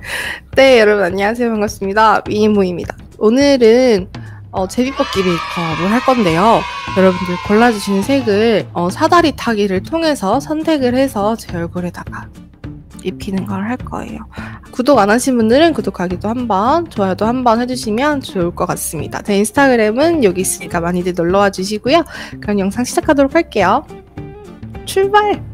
네, 여러분 안녕하세요. 반갑습니다. 미니모입니다. 오늘은 어, 제비뽑기 메이크업을 할 건데요. 여러분들 골라주시는 색을 어, 사다리 타기를 통해서 선택을 해서 제 얼굴에다가 입히는 걸 할 거예요. 구독 안 하신 분들은 구독하기도 한번, 좋아요도 한번 해주시면 좋을 것 같습니다. 제 인스타그램은 여기 있으니까 많이들 놀러와 주시고요. 그럼 영상 시작하도록 할게요. 출발!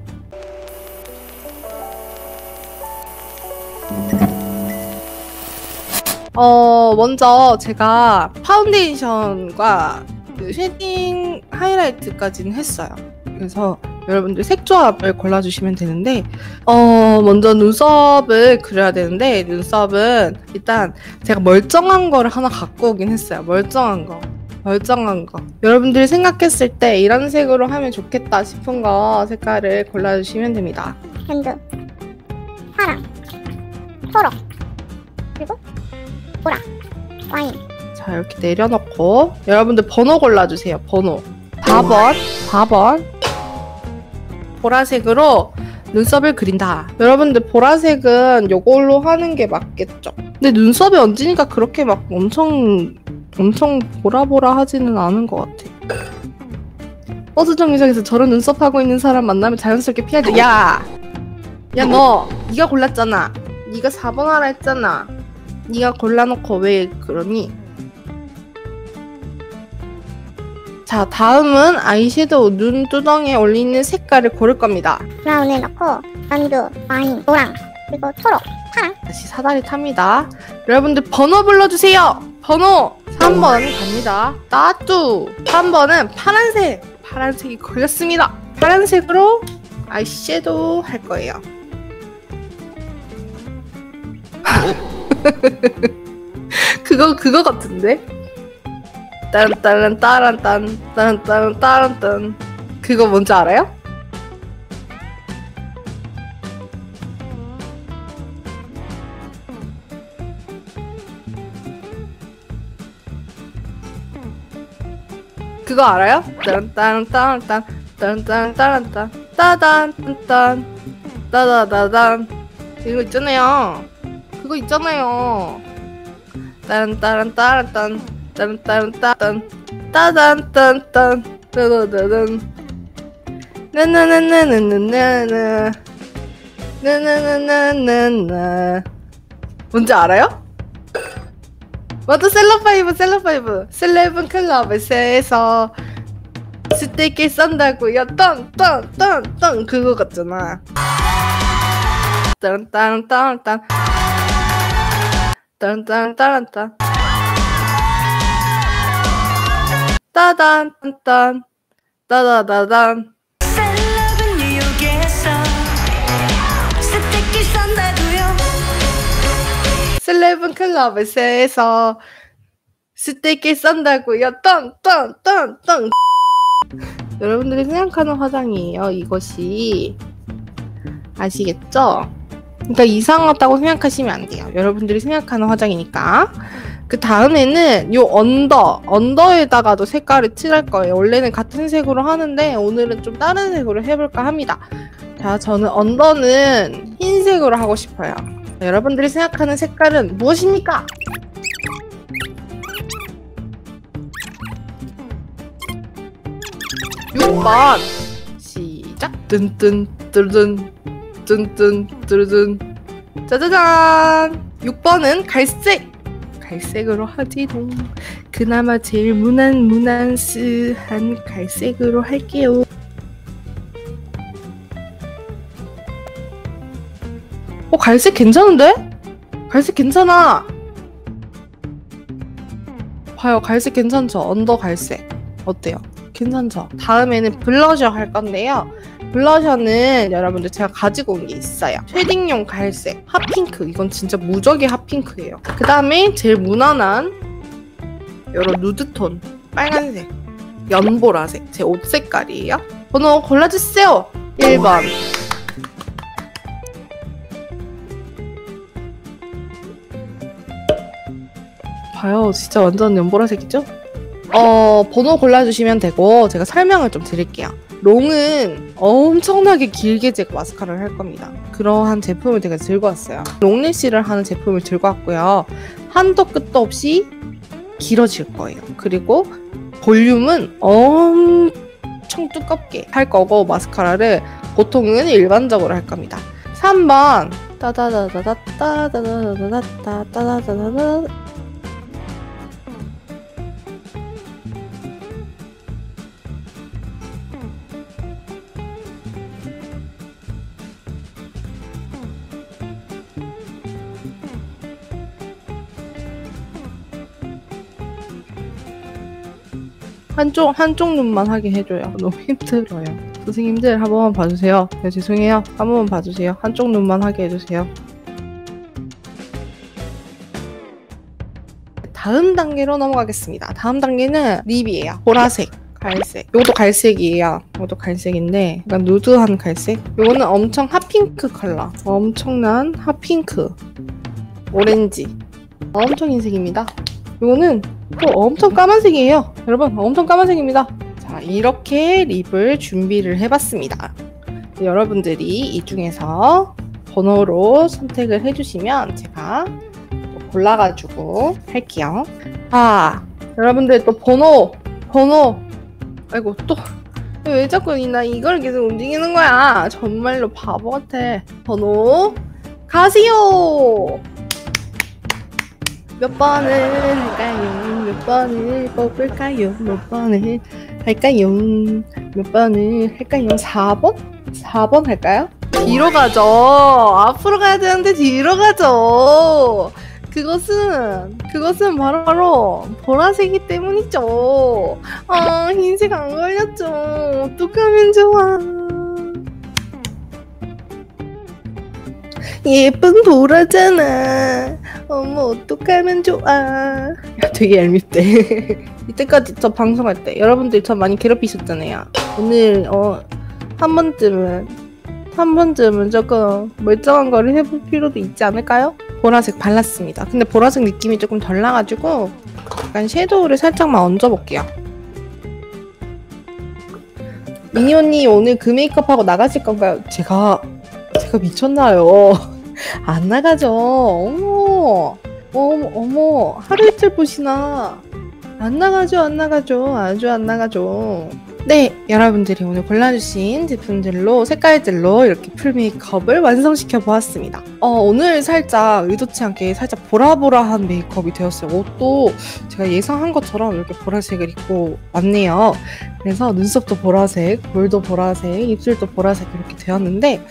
어, 먼저 제가 파운데이션과 그 쉐딩 하이라이트까지는 했어요. 그래서 여러분들 색 조합을 골라주시면 되는데, 어, 먼저 눈썹을 그려야 되는데, 눈썹은 일단 제가 멀쩡한 거를 하나 갖고 오긴 했어요. 멀쩡한 거. 멀쩡한 거. 여러분들이 생각했을 때 이런 색으로 하면 좋겠다 싶은 거 색깔을 골라주시면 됩니다. 핸드 파랑 초록 보라 와인 자, 이렇게 내려놓고, 여러분들 번호 골라주세요. 번호. 4번, 4번. 보라색으로 눈썹을 그린다. 여러분들 보라색은 요걸로 하는 게 맞겠죠? 근데 눈썹에 얹으니까 그렇게 막 엄청, 엄청 보라보라 하지는 않은 것 같아. 버스 정류장에서 저런 눈썹 하고 있는 사람 만나면 자연스럽게 피할 때, 야! 야, 너! 네가 골랐잖아. 네가 4번 하라 했잖아. 네가 골라놓고 왜 그러니? 자, 다음은 아이섀도우 눈두덩이에 올리는 색깔을 고를 겁니다. 브라운을 넣고 연두 와인 노랑 그리고 초록 파랑 다시 사다리 탑니다. 여러분들 번호 불러주세요. 번호 3번 갑니다. 따뚜 3번은 파란색. 파란색이 걸렸습니다. 파란색으로 아이섀도우 할 거예요. 그거 그거 같은데? 딴딴 따란딴 딴딴 따란 딴 그거 뭔지 알아요? 그거 알아요? 딴딴딴딴 딴딴따란딴 따단딴 따다다단 이거 있잖아요. 그거 있잖아요. 딴딴따란딴 딴딴따단 따단 딴 딴 따다다단 나나나나나나나 나나나나나나 뭔지 알아요? 맞아 셀럽파이브 셀럽파이브 셀레븐 클럽에서 스테이크 썬다고요 딴딴딴딴 그거 같잖아 딴딴딴딴 따다다단 셀럽은 뉴욕에서 스테이크 썬다고요 셀레븐 클럽에서 스테이크 썬다고요. 딴딴딴딴 여러분들이 생각하는 화장이에요. 이것이. 아시겠죠? 그러니까 이상하다고 생각하시면 안 돼요. 여러분들이 생각하는 화장이니까. 그 다음에는 요 언더 언더에다가도 색깔을 칠할 거예요. 원래는 같은 색으로 하는데 오늘은 좀 다른 색으로 해볼까 합니다. 자 저는 언더는 흰색으로 하고 싶어요. 여러분들이 생각하는 색깔은 무엇입니까? 육번. 시작. 뜬뜬 뚜르 든 뜬뜬 뚜르든 짜자잔 6번은 갈색 갈색으로 하지롱 그나마 제일 무난 무난스한 갈색으로 할게요 어 갈색 괜찮은데? 갈색 괜찮아 봐요 갈색 괜찮죠? 언더 갈색 어때요? 괜찮죠? 다음에는 블러셔 할 건데요 블러셔는 여러분들 제가 가지고 온 게 있어요. 쉐딩용 갈색 핫핑크. 이건 진짜 무적의 핫핑크예요. 그 다음에 제일 무난한 여러 누드톤 빨간색 연보라색. 제 옷 색깔이에요. 번호 골라주세요. 1번. 봐요. 진짜 완전 연보라색이죠? 어, 번호 골라주시면 되고, 제가 설명을 좀 드릴게요. 롱은 엄청나게 길게 제가 마스카라를 할 겁니다. 그러한 제품을 제가 들고 왔어요. 롱래쉬를 하는 제품을 들고 왔고요. 한도 끝도 없이 길어질 거예요. 그리고 볼륨은 엄청 두껍게 할 거고 마스카라를 보통은 일반적으로 할 겁니다. 3번 따다다다다따다다다다다다다다다 한쪽 한쪽 눈만 하게 해줘요. 너무 힘들어요. 선생님들 한 번만 봐주세요. 네, 죄송해요. 한 번만 봐주세요. 한쪽 눈만 하게 해주세요. 다음 단계로 넘어가겠습니다. 다음 단계는 립이에요. 보라색, 갈색. 이것도 갈색이에요. 이것도 갈색인데 약간 누드한 갈색. 이거는 엄청 핫핑크 컬러. 엄청난 핫핑크. 오렌지. 엄청 흰색입니다. 이거는 또 엄청 까만색이에요. 여러분, 엄청 까만색입니다. 자, 이렇게 립을 준비를 해봤습니다. 여러분들이 이 중에서 번호로 선택을 해주시면 제가 또 골라가지고 할게요. 아, 여러분들 또 번호, 번호. 아이고, 또. 왜 자꾸 나 이걸 계속 움직이는 거야? 정말로 바보 같아. 번호, 가세요! 몇 번을 할까요? 몇 번을 뽑을까요? 몇 번을 할까요? 몇 번을 할까요? 4번? 4번 할까요? 뒤로 가죠. 앞으로 가야 되는데 뒤로 가죠. 그것은 그것은 바로 바로 보라색이 때문이죠. 아 흰색 안 걸렸죠. 어떡하면 좋아. 예쁜 보라잖아. 어머 어떡하면 좋아. 되게 얄밉대. 이때까지 저 방송할 때 여러분들 저 많이 괴롭히셨잖아요. 오늘 어 한 번쯤은 한 번쯤은 조금 멀쩡한 거를 해볼 필요도 있지 않을까요? 보라색 발랐습니다. 근데 보라색 느낌이 조금 덜 나가지고 약간 섀도우를 살짝만 얹어볼게요. 미니 언니 오늘 그 메이크업 하고 나가실 건가요? 제가 제가 미쳤나요? 안 나가죠. 어머, 어머, 하루 이틀 보시나. 안 나가죠, 안 나가죠. 아주 안 나가죠. 네, 여러분들이 오늘 골라주신 제품들로, 색깔들로 이렇게 풀 메이크업을 완성시켜 보았습니다. 어, 오늘 살짝 의도치 않게 살짝 보라보라한 메이크업이 되었어요. 옷도 제가 예상한 것처럼 이렇게 보라색을 입고 왔네요. 그래서 눈썹도 보라색, 볼도 보라색, 입술도 보라색 이렇게 되었는데,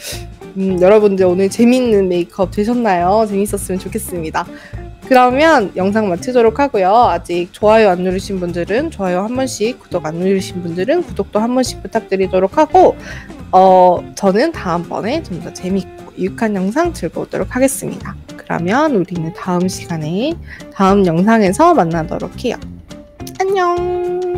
음, 여러분들 오늘 재밌는 메이크업 되셨나요? 재밌었으면 좋겠습니다. 그러면 영상 마치도록 하고요. 아직 좋아요 안 누르신 분들은 좋아요 한 번씩, 구독 안 누르신 분들은 구독도 한 번씩 부탁드리도록 하고, 어, 저는 다음번에 좀 더 재밌고 유익한 영상 들고 오도록 하겠습니다. 그러면 우리는 다음 시간에, 다음 영상에서 만나도록 해요. 안녕!